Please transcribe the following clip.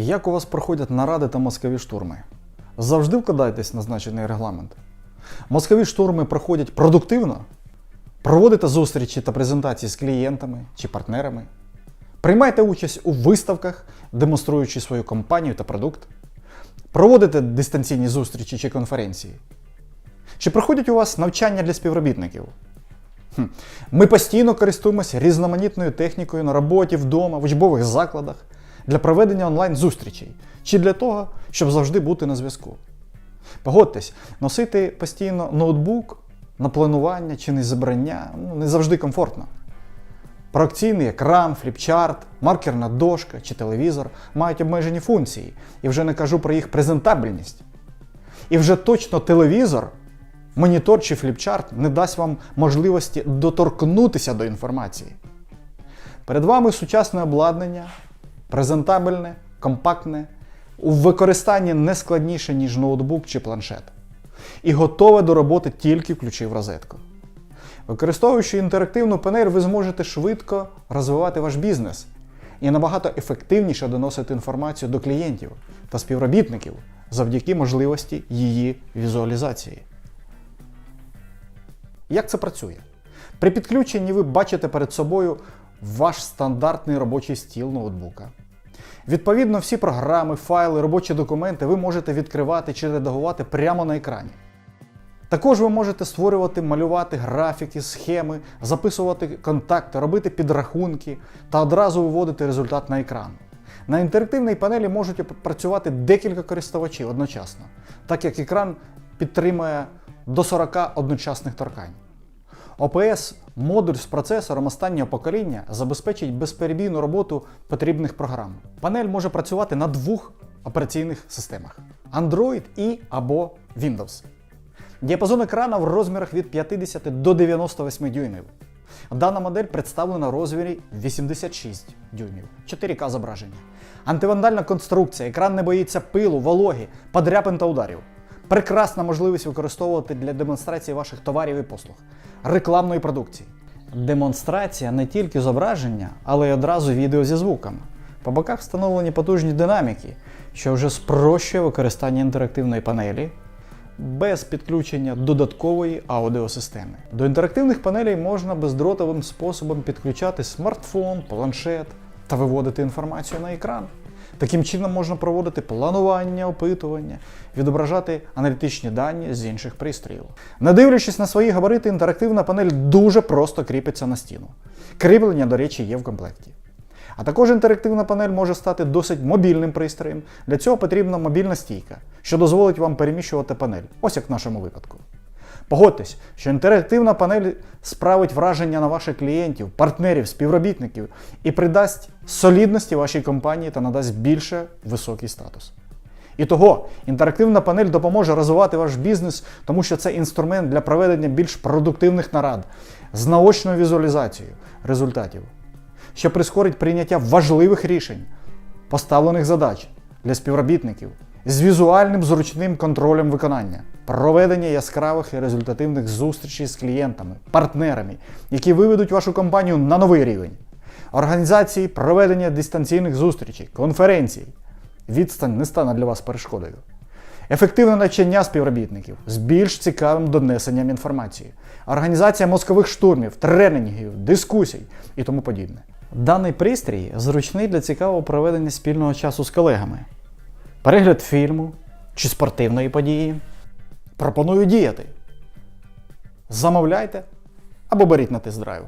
Як у вас проходять наради та мозкові штурми? Завжди вкладаєтесь на значений регламент. Мозкові штурми проходять продуктивно. Проводите зустрічі та презентації з клієнтами чи партнерами. Приймайте участь у виставках, демонструючи свою компанію та продукт. Проводите дистанційні зустрічі чи конференції. Чи проходять у вас навчання для співробітників? Хм. Ми постійно користуємося різноманітною технікою на роботі, вдома, в учбових закладах для проведення онлайн-зустрічей чи для того, щоб завжди бути на зв'язку. Погодьтесь, носити постійно ноутбук на планування чи на зібрання ну, не завжди комфортно. Проекційний екран, фліпчарт, маркерна дошка чи телевізор мають обмежені функції, і вже не кажу про їх презентабельність. І вже точно телевізор, монітор чи фліпчарт не дасть вам можливості доторкнутися до інформації. Перед вами сучасне обладнання, презентабельне, компактне, у використанні не складніше, ніж ноутбук чи планшет. І готове до роботи тільки включив розетку. Використовуючи інтерактивну панель, ви зможете швидко розвивати ваш бізнес і набагато ефективніше доносити інформацію до клієнтів та співробітників завдяки можливості її візуалізації. Як це працює? При підключенні ви бачите перед собою ваш стандартний робочий стіл ноутбука. Відповідно, всі програми, файли, робочі документи ви можете відкривати чи редагувати прямо на екрані. Також ви можете створювати, малювати графіки, схеми, записувати контакти, робити підрахунки та одразу виводити результат на екран. На інтерактивній панелі можуть працювати декілька користувачів одночасно, так як екран підтримує до 40 одночасних торкань. OPS модуль з процесором останнього покоління забезпечить безперебійну роботу потрібних програм. Панель може працювати на двох операційних системах: Android і або Windows. Діапазон екрана в розмірах від 50 до 98 дюймів. Дана модель представлена в розмірі 86 дюймів, 4К зображення. Антивандальна конструкція, екран не боїться пилу, вологи, подряпин та ударів. Прекрасна можливість використовувати для демонстрації ваших товарів і послуг, рекламної продукції. Демонстрація не тільки зображення, але й одразу відео зі звуком. По боках встановлені потужні динаміки, що вже спрощує використання інтерактивної панелі без підключення додаткової аудіосистеми. До інтерактивних панелей можна бездротовим способом підключати смартфон, планшет та виводити інформацію на екран. Таким чином можна проводити планування, опитування, відображати аналітичні дані з інших пристроїв. Не дивлячись на свої габарити, інтерактивна панель дуже просто кріпиться на стіну. Кріплення, до речі, є в комплекті. А також інтерактивна панель може стати досить мобільним пристроєм. Для цього потрібна мобільна стійка, що дозволить вам переміщувати панель, ось як в нашому випадку. Погодьтесь, що інтерактивна панель справить враження на ваших клієнтів, партнерів, співробітників і придасть солідності вашій компанії та надасть більше високий статус. І того, інтерактивна панель допоможе розвивати ваш бізнес, тому що це інструмент для проведення більш продуктивних нарад з наочною візуалізацією результатів, що прискорить прийняття важливих рішень, поставлених задач для співробітників з візуальним зручним контролем виконання, проведення яскравих і результативних зустрічей з клієнтами, партнерами, які виведуть вашу компанію на новий рівень, організації проведення дистанційних зустрічей, конференцій. Відстань не стане для вас перешкодою. Ефективне навчання співробітників з більш цікавим донесенням інформації, організація мозкових штурмів, тренінгів, дискусій і тому подібне. Даний пристрій зручний для цікавого проведення спільного часу з колегами, перегляд фільму чи спортивної події. Пропоную діяти. Замовляйте або беріть на тест-драйв.